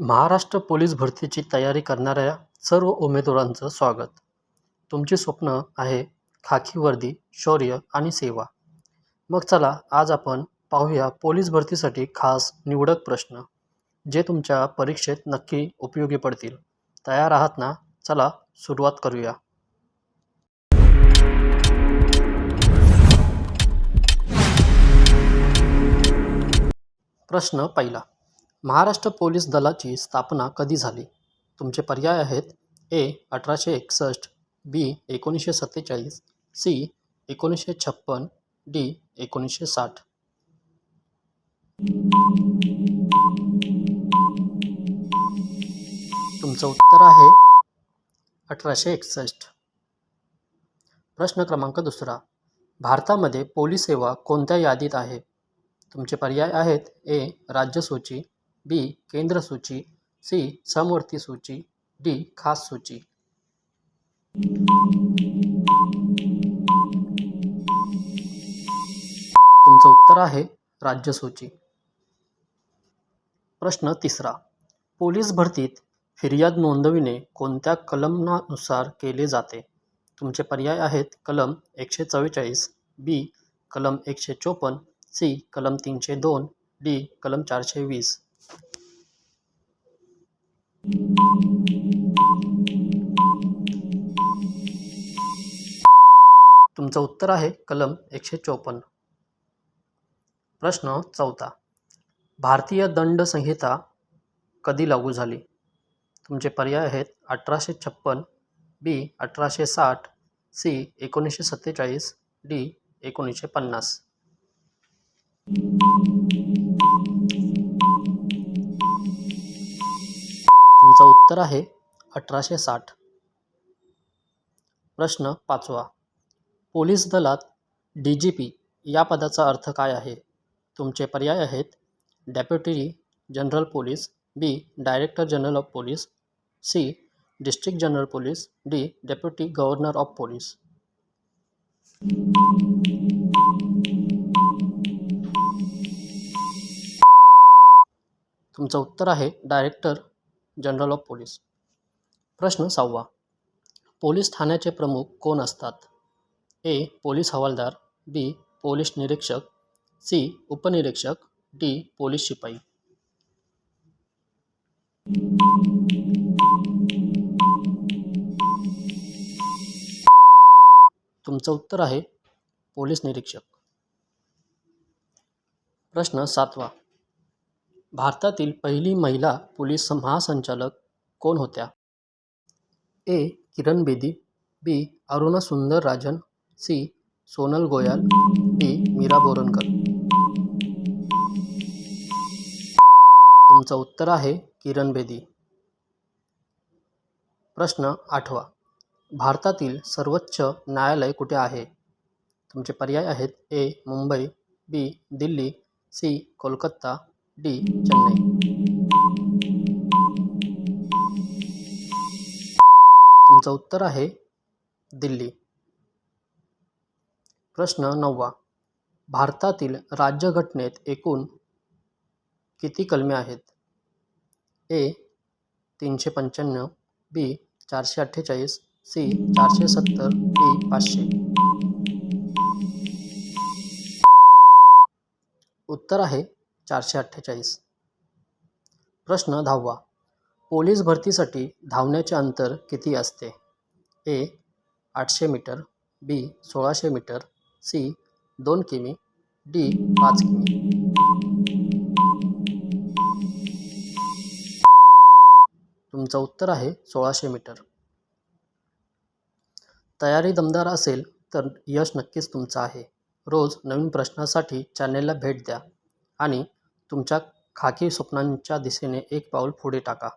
Maharashtra police भरतीची तयारी करणाऱ्या सर्व उमेदवारांचं स्वागत. तुमची स्वप्न आहे खाकी वर्दी शौर्य आणि सेवा. मग चला आज आपण पाहूया पोलीस भरतीसाठी खास निवडक प्रश्न जे तुमच्या परीक्षेत नक्की उपयोगी पडतील. तयार आहात ना? चला सुरुवात करूया. प्रश्न पहिला. महाराष्ट्र पोलीस दलाची स्थापना कधी झाली? तुमचे पर्याय आहेत ए अठराशे एकसष्ट बी एकोणीसशे सत्तेचाळीस सी एकोणीसशे छप्पन डी एकोणीसशे साठ. तुमचं उत्तर आहे अठराशे एकसष्ट. प्रश्न क्रमांक दुसरा. भारतामध्ये पोलीस सेवा कोणत्या यादीत आहे? तुमचे पर्याय आहेत ए राज्य सूची बी. केंद्र सूची सी. समवर्ती सूची डी. खास सूची. तुमचं उत्तर आहे राज्य सूची. प्रश्न तिसरा. पोलीस भरतीत फिर्याद नोंदविणे कोणत्या कलमानुसार केले जाते? तुमचे पर्याय आहेत कलम एकशे चव्वेचाळीस बी. कलम एकशे चोपन्न सी. कलम तीनशे दोन डी. कलम चारशे वीस. तुमचं उत्तर आहे कलम एकशे चोपन्न. प्रश्न चौथा. भारतीय दंड संहिता कधी लागू झाली? तुमचे पर्याय आहेत अठराशे छप्पन बी अठराशे साठ सी एकोणीसशे सत्तेचाळीस डी एकोणीसशे पन्नास. उत्तर आहे अठराशे साठ. प्रश्न पाचवा. पोलीस दलात डी जी पी या पदाचा अर्थ काय आहे? तुमचे पर्याय आहेत deputy general police B director general of police C district general police D deputy governor of police. तुमचं उत्तर आहे डायरेक्टर जनरल ऑफ पोलीस. प्रश्न सहावा. पोलीस ठाण्याचे प्रमुख कोण असतात? ए. पोलीस हवालदार बी. पोलीस निरीक्षक सी. उपनिरीक्षक डी. पोलीस शिपाई. तुमचं उत्तर आहे पोलीस निरीक्षक. प्रश्न सातवा. भारतातील पहिली महिला पोलीस महासंचालक कोण होत्या? ए. किरण Bedi B. Aruna Sundar Rajan C. Sonal Goyal D. Meera Borankar. तुमचं उत्तर आहे किरण बेदी. प्रश्न आठवा. भारतातील सर्वोच्च न्यायालय कुठे आहे? तुमचे पर्याय आहेत A. Mumbai B. Delhi C. Kolkata D Chennai. तुमचं उत्तर आहे दिल्ली. प्रश्न नववा. भारतातील राज्यघटनेत एकूण किती कलमे आहेत? ए तीनशे पंच्याण्णव बी चारशे अठ्ठेचाळीस सी चारशे सत्तर डी पाचशे. उत्तर आहे चारशे अठ्ठेचाळीस. प्रश्न दहावा. पोलीस भरतीसाठी धावण्याचे अंतर किती असते? ए आठशे मीटर बी सोळाशे मीटर सी दोन किमी डी पाच किमी. तुमचं उत्तर आहे सोळाशे मीटर. तयारी दमदार असेल तर यश नक्कीच तुमचं आहे. रोज नवीन प्रश्नासाठी चॅनेलला भेट द्या आणि तुमच्या खाकी स्वप्नांच्या दिशेने एक पाऊल पुढे टाका.